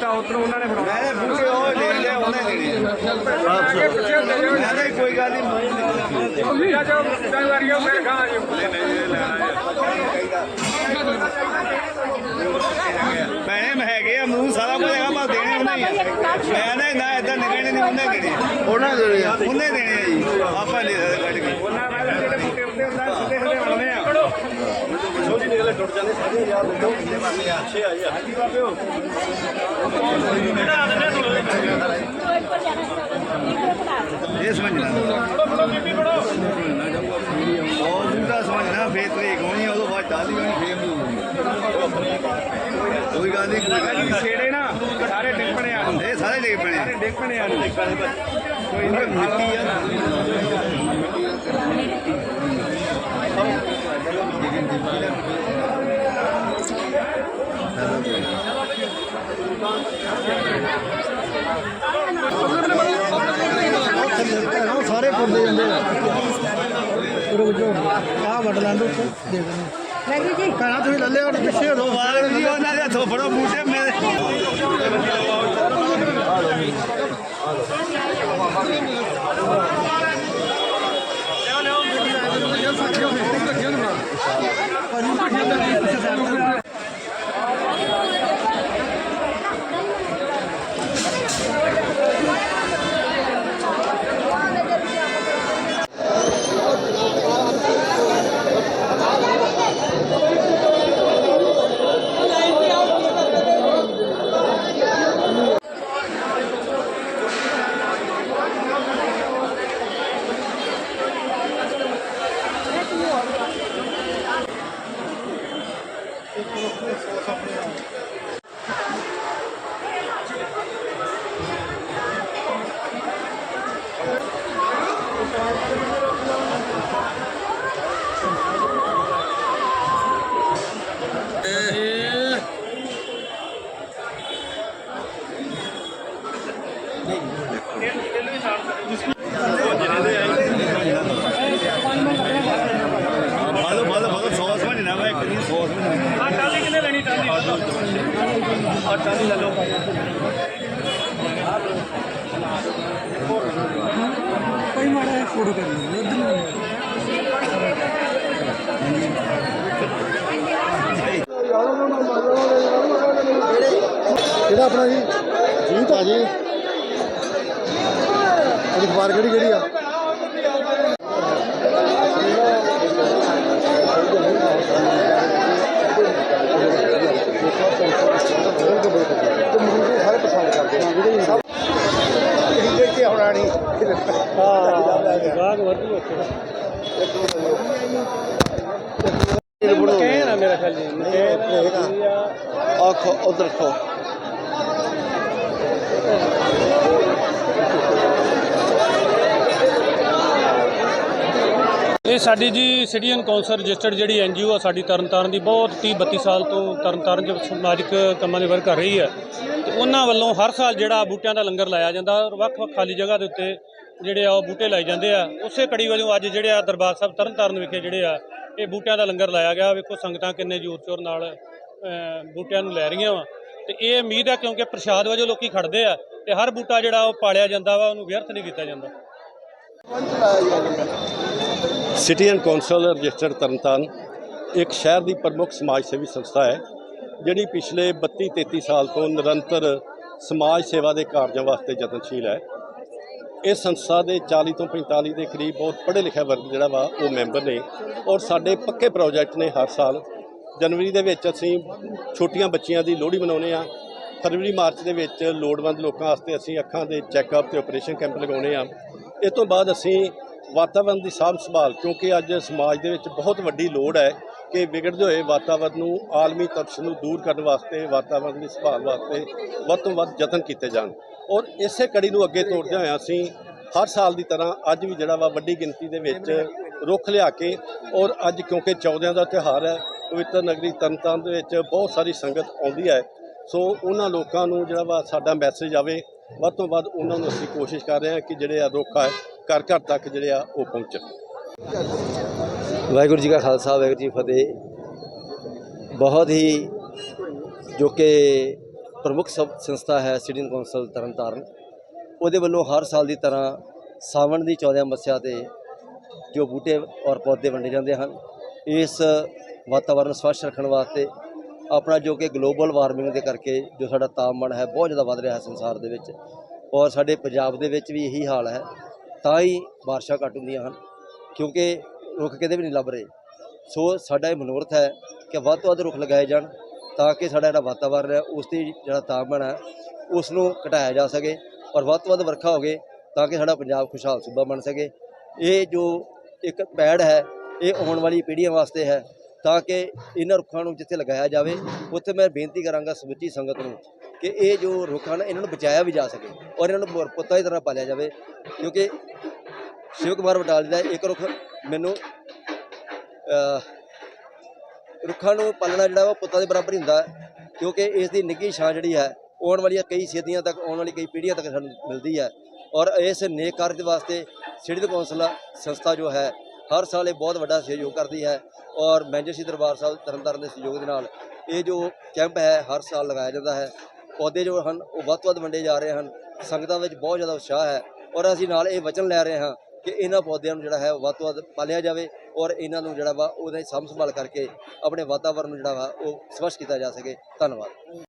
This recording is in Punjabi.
ਤਾਂ ਉਧਰੋਂ ਉਹਨਾਂ ਨੇ ਫੜਾਉਣਾ ਉਹਨੇ ਦੇਣੇ ਮੈਂ ਕਿਹਾ ਕੋਈ ਗੱਲ ਨਹੀਂ ਭੈਣੇ ਮੈਂ ਹੈਗੇ ਆ ਮੂੰਹ ਸਾਰਾ ਕੁਝ ਹੈਗਾ ਮੈਂ ਦੇਣੇ ਉਹਨੇ ਹੀ ਆ। ਮੈਂ ਨਾ ਨਾ ਇਦਾਂ ਨਿਕਲਣੇ ਨਹੀਂ ਉਹਨੇ ਦੇਣੇ ਉਹਨਾਂ ਦੇਣੇ ਆ। ਉਹਨੇ ਦੇਣੇ ਆ ਜੀ। ਆਪਾਂ ਲੈ ਸਕਦੇ ਕੱਢ ਕੇ ਉਹਨਾਂ ਮੈਂ ਜਿਹੜੇ ਉੱਤੇ ਹੁੰਦਾ ਸਿੱਧੇ ਸਿੱਧੇ ਆਉਣੇ ਆ ਛੋਟੀ ਨਿਕਲੇ ਟੁੱਟ ਜਾਂਦੇ ਸਾਰੇ ਯਾਰ ਦੋ ਕਿੰਨੇ ਵਾਲੇ ਅੱਛੇ ਆ? ਯਾਰ ਹਾਂਜੀ ਬਾਬਿਓ ਇਹ ਸਮਝਣਾ ਉਹ ਬੂਟਾ ਸਮਝਣਾ ਫੇਰ ਤਰੀਕ ਹੋਣੀ ਆ, ਉਦੋਂ ਬਾਅਦ ਚਾਲੀ ਹੋਣੀ ਫੇਰ ਕੋਈ ਗੱਲ ਨਹੀਂ ਕੋਈ ਗੱਲ ਨਹੀਂ। ਛੇੜੇ ਨਾ ਸਾਰੇ ਡਿੱਪਣੇ ਆ। ਇਹ ਸਾਰੇ ਲੈ ਪਣੇ ਸਾਰੇ ਡਿੱਪਣੇ ਆ। ਕੋਈ ਨਹੀਂ ਮਿੱਟੀ ਆ। ਸਾਰੇ ਪੁੱਲਦੇ ਜਾਂਦੇ ਆ। ਰੁਕ ਜਾਓ। ਆਹ ਵੱਡ ਲੈਂਦੇ ਉੱਥੇ। ਦੇ ਦਿੰਦੇ ਵਾਹਿਗੁਰੂ ਜੀ। ਕਹਿਣਾ ਤੁਸੀਂ ਲੱਲੇ ਔਰ ਪਿੱਛੇ ਹੋ ਵਾਲ ਜੀ ਉਹਨਾਂ ਦੇ ਹੱਥੋਂ ਫੜੋ ਬੂਟੇ ਮੇਰੇ। ਬਾਲੋ 分かんない。ਆ ਟਾਲੀ ਲੈ ਲਓ। ਕੋਈ ਮਾੜਾ ਜਿਹਾ ਫੋਟੋ ਕਰ ਲੈਂਦੇ ਉਧਰ ਨੂੰ। ਕਿਹੜਾ ਆਪਣਾ ਜੀ? ਜੀ। ਇਹਦੀ ਅਖਬਾਰ ਕਿਹੜੀ ਕਿਹੜੀ ਆ ਸਾਰੇ ਪਸੰਦ ਕਰਦੇ ਆ ਜਿਹੜੇ ਸਭ ਇਹ ਦੇਖ ਕੇ ਹੋਣਾ ਨਹੀਂ ਹਾਂ ਗਾਗ ਵਧੂ ਕਹਿ ਨਾ ਆਖੋ ਉਧਰ ਖੋ ਇਹ ਸਾਡੀ ਜੀ ਸਿਟੀਜ਼ਨ ਕੌਂਸਲ ਰਜਿਸਟਰਡ ਜਿਹੜੀ ਐਨਜੀਓ ਆ ਸਾਡੀ ਤਰਨਤਾਰਨ ਦੀ, ਬਹੁਤ 30 32 ਸਾਲ ਤੋਂ ਤਰਨਤਾਰਨ 'ਚ ਸਮਾਜਿਕ ਕੰਮਾਂ ਦੇ ਵਰਕ ਕਰ ਰਹੀ ਹੈ। ਤੇ ਉਹਨਾਂ ਵੱਲੋਂ ਹਰ ਸਾਲ ਜਿਹੜਾ ਬੂਟਿਆਂ ਦਾ ਲੰਗਰ ਲਾਇਆ ਜਾਂਦਾ ਔਰ ਵੱਖ-ਵੱਖ ਖਾਲੀ ਜਗ੍ਹਾ ਦੇ ਉੱਤੇ ਜਿਹੜੇ ਆ ਉਹ ਬੂਟੇ ਲਾਏ ਜਾਂਦੇ ਆ। ਉਸੇ ਕੜੀ ਵੱਲੋਂ ਅੱਜ ਜਿਹੜੇ ਆ ਦਰਬਾਰ ਸਾਹਿਬ ਤਰਨਤਾਰਨ ਵਿਖੇ ਜਿਹੜੇ ਆ ਇਹ ਬੂਟਿਆਂ ਦਾ ਲੰਗਰ ਲਾਇਆ ਗਿਆ। ਵੇਖੋ ਸੰਗਤਾਂ ਕਿੰਨੇ ਜ਼ੋਰ ਸ਼ੋਰ ਨਾਲ ਬੂਟਿਆਂ ਨੂੰ ਲੈ ਰਹੀਆਂ ਵਾ। ਤੇ ਇਹ ਉਮੀਦ ਹੈ ਕਿਉਂਕਿ ਪ੍ਰਸ਼ਾਦ ਵਜੋਂ ਲੋਕੀ ਖੜਦੇ ਆ ਤੇ ਹਰ ਬੂਟਾ ਜਿਹੜਾ ਉਹ ਪਾਲਿਆ ਜਾਂਦਾ ਵਾ, ਉਹਨੂੰ ਵਿਅਰਥ ਨਹੀਂ ਕੀਤਾ ਜਾਂਦਾ। ਸਿਟੀਜ਼ਨ ਕੌਂਸਲ ਰਜਿਸਟਰਡ ਤਰਨਤਾਰਨ ਇੱਕ ਸ਼ਹਿਰ ਦੀ ਪ੍ਰਮੁੱਖ ਸਮਾਜ ਸੇਵੀ ਸੰਸਥਾ ਹੈ, ਜਿਹੜੀ ਪਿਛਲੇ 32 33 ਸਾਲ ਤੋਂ ਨਿਰੰਤਰ ਸਮਾਜ ਸੇਵਾ ਦੇ ਕਾਰਜਾਂ ਵਾਸਤੇ ਯਤਨਸ਼ੀਲ ਹੈ। ਇਸ ਸੰਸਥਾ ਦੇ 40 ਤੋਂ 45 ਦੇ ਕਰੀਬ ਬਹੁਤ ਪੜ੍ਹੇ ਲਿਖਿਆ ਵਰਗ ਜਿਹੜਾ ਵਾ, ਉਹ ਮੈਂਬਰ ਨੇ ਔਰ ਸਾਡੇ ਪੱਕੇ ਪ੍ਰੋਜੈਕਟ ਨੇ ਹਰ ਸਾਲ। ਜਨਵਰੀ ਦੇ ਵਿੱਚ ਅਸੀਂ ਛੋਟੀਆਂ ਬੱਚੀਆਂ ਦੀ ਲੋਹੜੀ ਮਨਾਉਂਦੇ ਆ ਫਰਵਰੀ, ਮਾਰਚ ਦੇ ਵਿੱਚ ਲੋੜਵੰਦ ਲੋਕਾਂ ਵਾਸਤੇ ਅਸੀਂ ਅੱਖਾਂ ਦੇ ਚੈੱਕਅਪ ਤੇ ਆਪਰੇਸ਼ਨ ਕੈਂਪ ਲਗਾਉਂਦੇ ਆ ਇਸ ਤੋਂ ਬਾਅਦ ਅਸੀਂ ਵਾਤਾਵਰਣ ਦੀ ਸਾਂਭ ਸੰਭਾਲ, ਕਿਉਂਕਿ ਅੱਜ ਸਮਾਜ ਦੇ ਵਿੱਚ ਬਹੁਤ ਵੱਡੀ ਲੋੜ ਹੈ। ਕਿ ਵਿਗੜਦੇ ਹੋਏ ਵਾਤਾਵਰਣ ਨੂੰ, ਆਲਮੀ ਤਪਸ਼ ਨੂੰ ਦੂਰ ਕਰਨ ਵਾਸਤੇ ਵਾਤਾਵਰਣ ਦੀ ਸੰਭਾਲ ਵਾਸਤੇ ਵੱਧ ਤੋਂ ਵੱਧ ਯਤਨ ਕੀਤੇ ਜਾਣ। ਔਰ ਇਸੇ ਕੜੀ ਨੂੰ ਅੱਗੇ ਤੋਰਦੇ ਹੋਏ ਅਸੀਂ ਹਰ ਸਾਲ ਦੀ ਤਰ੍ਹਾਂ ਅੱਜ ਵੀ ਜਿਹੜਾ ਵਾ ਵੱਡੀ ਗਿਣਤੀ ਦੇ ਵਿੱਚ ਰੁੱਖ ਲਿਆ ਕੇ ਔਰ ਅੱਜ ਕਿਉਂਕਿ ਚੌਦਿਆਂ ਦਾ ਤਿਉਹਾਰ ਹੈ, ਪਵਿੱਤਰ ਨਗਰੀ ਤਰਨਤਾਰਨ ਦੇ ਵਿੱਚ ਬਹੁਤ ਸਾਰੀ ਸੰਗਤ ਆਉਂਦੀ ਹੈ। ਸੋ ਉਹਨਾਂ ਲੋਕਾਂ ਨੂੰ ਜਿਹੜਾ ਵਾ ਸਾਡਾ ਮੈਸੇਜ ਆਵੇ, ਵੱਧ ਤੋਂ ਵੱਧ ਉਹਨਾਂ ਨੂੰ ਅਸੀਂ ਕੋਸ਼ਿਸ਼ ਕਰ ਰਹੇ ਹਾਂ ਕਿ ਜਿਹੜੇ ਆ ਰੁੱਖ ਆ, ਘਰ ਘਰ ਤੱਕ ਜਿਹੜੇ ਆ ਉਹ ਪਹੁੰਚਣ। ਵਾਹਿਗੁਰੂ ਜੀ ਕਾ ਖਾਲਸਾ, ਵਾਹਿਗੁਰੂ ਜੀ ਫਤਿਹ। ਬਹੁਤ ਹੀ ਜੋ ਕਿ ਪ੍ਰਮੁੱਖ ਸੰ- ਸੰਸਥਾ ਹੈ ਸਿਟੀਨ ਕੌਂਸਲ ਤਰਨਤਾਰਨ। ਉਹਦੇ ਵੱਲੋਂ ਹਰ ਸਾਲ ਦੀ ਤਰ੍ਹਾਂ ਸਾਵਣ ਦੀ 14 ਮੱਸਿਆ ਤੇ ਜੋ ਬੂਟੇ ਔਰ ਪੌਦੇ ਵੰਡੇ ਜਾਂਦੇ ਹਨ, ਇਸ ਵਾਤਾਵਰਣ ਸਵੱਛ ਰੱਖਣ ਵਾਸਤੇ ਆਪਣਾ ਜੋ ਕਿ ਗਲੋਬਲ ਵਾਰਮਿੰਗ ਦੇ ਕਰਕੇ ਜੋ ਸਾਡਾ ਤਾਪਮਾਨ ਹੈ, ਬਹੁਤ ਜ਼ਿਆਦਾ ਵੱਧ ਰਿਹਾ ਹੈ ਸੰਸਾਰ ਦੇ ਵਿੱਚ। ਔਰ ਸਾਡੇ ਪੰਜਾਬ ਦੇ ਵਿੱਚ ਵੀ ਇਹੀ ਹਾਲ ਹੈ, ਤਾਂ ਹੀ ਬਾਰਿਸ਼ਾਂ ਘੱਟ ਹੁੰਦੀਆਂ ਹਨ, ਕਿਉਂਕਿ ਰੁੱਖ ਕਿਤੇ ਵੀ ਨਹੀਂ ਲੱਭ ਰਹੇ। ਸੋ ਸਾਡਾ ਇਹ ਮਨੋਰਥ ਹੈ ਕਿ ਵੱਧ ਤੋਂ ਵੱਧ ਰੁੱਖ ਲਗਾਏ ਜਾਣ ਤਾਂ ਕਿ ਸਾਡਾ ਜਿਹੜਾ ਵਾਤਾਵਰਨ ਹੈ, ਉਸ ਦੀ ਜਿਹੜਾ ਤਾਪਮਾਨ ਹੈ, ਉਸ ਨੂੰ ਘਟਾਇਆ ਜਾ ਸਕੇ ਔਰ ਵੱਧ ਤੋਂ ਵੱਧ ਵਰਖਾ ਹੋਵੇ ਤਾਂ ਕਿ ਸਾਡਾ ਪੰਜਾਬ ਖੁਸ਼ਹਾਲ, ਸੂਬਾ ਬਣ ਸਕੇ। ਇਹ ਜੋ ਇੱਕ ਪੈੜ ਹੈ, ਇਹ ਆਉਣ ਵਾਲੀ ਪੀੜ੍ਹੀਆਂ ਵਾਸਤੇ ਹੈ ਤਾਂ ਕਿ ਇਹਨਾਂ ਰੁੱਖਾਂ ਨੂੰ ਜਿੱਥੇ ਲਗਾਇਆ ਜਾਵੇ, ਉੱਥੇ ਮੈਂ ਬੇਨਤੀ ਕਰਾਂਗਾ ਸਮੁੱਚੀ ਸੰਗਤ ਨੂੰ ਕਿ ਇਹ ਜੋ ਰੁੱਖ ਹਨ, ਇਹਨਾਂ ਨੂੰ ਬਚਾਇਆ ਵੀ ਜਾ ਸਕੇ ਔਰ ਇਹਨਾਂ ਨੂੰ ਪੁੱਤਾਂ ਦੀ ਤਰ੍ਹਾਂ ਪਾਲਿਆ ਜਾਵੇ ਕਿਉਂਕਿ ਸ਼ਿਵ ਕੁਮਾਰ ਬਟਾਲੀ ਦਾ ਇੱਕ ਰੁੱਖ ਮੈਨੂੰ ਰੁੱਖਾਂ ਨੂੰ ਪਾਲਣਾ ਜਿਹੜਾ ਉਹ ਪੁੱਤਾਂ ਦੇ ਬਰਾਬਰ ਹੀ ਹੁੰਦਾ ਹੈ, ਕਿਉਂਕਿ ਇਸ ਦੀ ਨਿੱਘੀ ਛਾਂ ਜਿਹੜੀ ਹੈ, ਆਉਣ ਵਾਲੀਆਂ ਕਈ ਸਦੀਆਂ ਤੱਕ, ਆਉਣ ਵਾਲੀ ਕਈ ਪੀੜ੍ਹੀਆਂ ਤੱਕ ਸਾਨੂੰ ਮਿਲਦੀ ਹੈ। ਔਰ ਇਸ ਨੇਕ ਕਾਰਜ ਦੇ ਵਾਸਤੇ ਸਿਟੀ ਕੌਂਸਲ ਸੰਸਥਾ ਜੋ ਹੈ, ਹਰ ਸਾਲ ਇਹ ਬਹੁਤ ਵੱਡਾ ਸਹਿਯੋਗ ਕਰਦੀ ਹੈ। ਔਰ ਮੈਨੇਜਰ ਸ਼੍ਰੀ ਦਰਬਾਰ ਸਾਹਿਬ, ਤਰਨਤਾਰਨ ਦੇ ਸਹਿਯੋਗ ਦੇ ਨਾਲ ਇਹ ਜੋ ਕੈਂਪ ਹੈ, ਹਰ ਸਾਲ ਲਗਾਇਆ ਜਾਂਦਾ ਹੈ। ਪੌਦੇ ਜੋ ਹਨ, ਉਹ ਵੱਧ ਤੋਂ ਵੱਧ ਵੰਡੇ ਜਾ ਰਹੇ ਹਨ। ਸੰਗਤਾਂ ਵਿੱਚ ਬਹੁਤ ਜ਼ਿਆਦਾ ਉਤਸ਼ਾਹ ਹੈ। ਔਰ ਅਸੀਂ ਨਾਲ ਇਹ ਵਚਨ ਲੈ ਰਹੇ ਹਾਂ ਕਿ ਇਹਨਾਂ ਪੌਦਿਆਂ ਨੂੰ ਜਿਹੜਾ ਹੈ ਵੱਧ ਤੋਂ ਵੱਧ ਪਾਲਿਆ ਜਾਵੇ ਔਰ ਇਹਨਾਂ ਨੂੰ ਜਿਹੜਾ ਵਾ ਉਹਦੇ ਸਾਂਭ ਸੰਭਾਲ ਕਰਕੇ ਆਪਣੇ ਵਾਤਾਵਰਨ ਨੂੰ ਜਿਹੜਾ ਵਾ ਉਹ ਸਵੱਛ ਕੀਤਾ ਜਾ ਸਕੇ। ਧੰਨਵਾਦ।